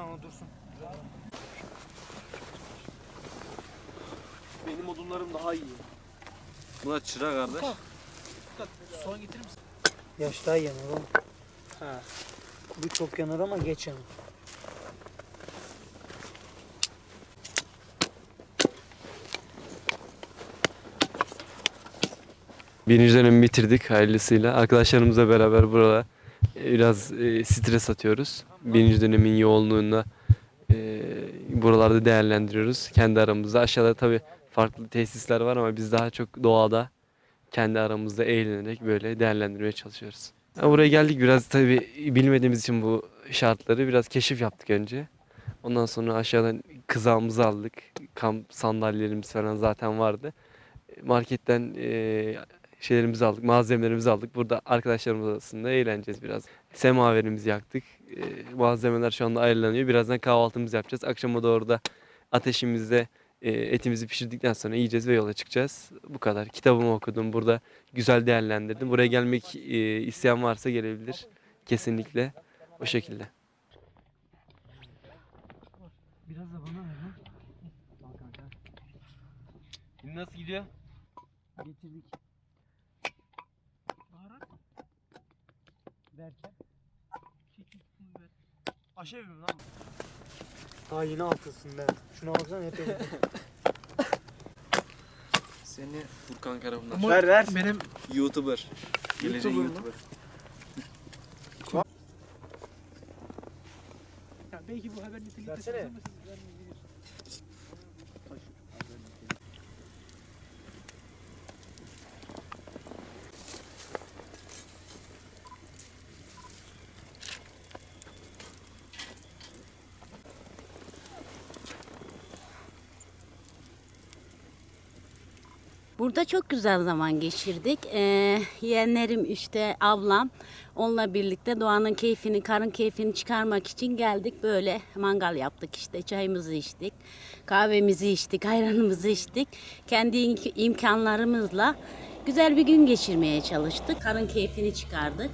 onu dursun. Benim odunlarım daha iyi. Bu da çıra kardeş. Soğan getirir misin? Yaş daha yanar oğlum. Ha. Kuru çok yanar ama geç yanar. Birinci dönemi bitirdik hayırlısıyla. Arkadaşlarımızla beraber burada e, biraz e, stres atıyoruz. Birinci dönemin yoğunluğunda e, buralarda değerlendiriyoruz. Kendi aramızda. Aşağıda tabii farklı tesisler var ama biz daha çok doğada kendi aramızda eğlenerek böyle değerlendirmeye çalışıyoruz. Ya Buraya geldik biraz tabii bilmediğimiz için bu şartları biraz keşif yaptık önce. Ondan sonra aşağıdan kızağımızı aldık. Kamp sandalyelerimiz falan zaten vardı. Marketten e, şeylerimizi aldık, malzemelerimizi aldık. Burada arkadaşlarımız arasında eğleneceğiz biraz. Semaverimizi yaktık. E, malzemeler şu anda ayrılanıyor. Birazdan kahvaltımızı yapacağız. Akşama doğru da ateşimizde e, etimizi pişirdikten sonra yiyeceğiz ve yola çıkacağız. Bu kadar. Kitabımı okudum. Burada güzel değerlendirdim. Buraya gelmek e, isteyen varsa gelebilir. Kesinlikle. O şekilde. Biraz da bana ver lan. Nasıl gidiyor? Getirdik. Derken. Aşevi mi lan? Daha yeni altısında. Şuna baksana hep. Seni Furkan. Ama ver ver. Benim YouTuber. Geleceğin YouTuber? YouTuber. ya belki bu haber nitelikte Versene. Burada çok güzel zaman geçirdik. Ee, yeğenlerim işte ablam onunla birlikte doğanın keyfini, karın keyfini çıkarmak için geldik. Böyle mangal yaptık işte çayımızı içtik, kahvemizi içtik, ayranımızı içtik. Kendi im- imkanlarımızla güzel bir gün geçirmeye çalıştık. Karın keyfini çıkardık.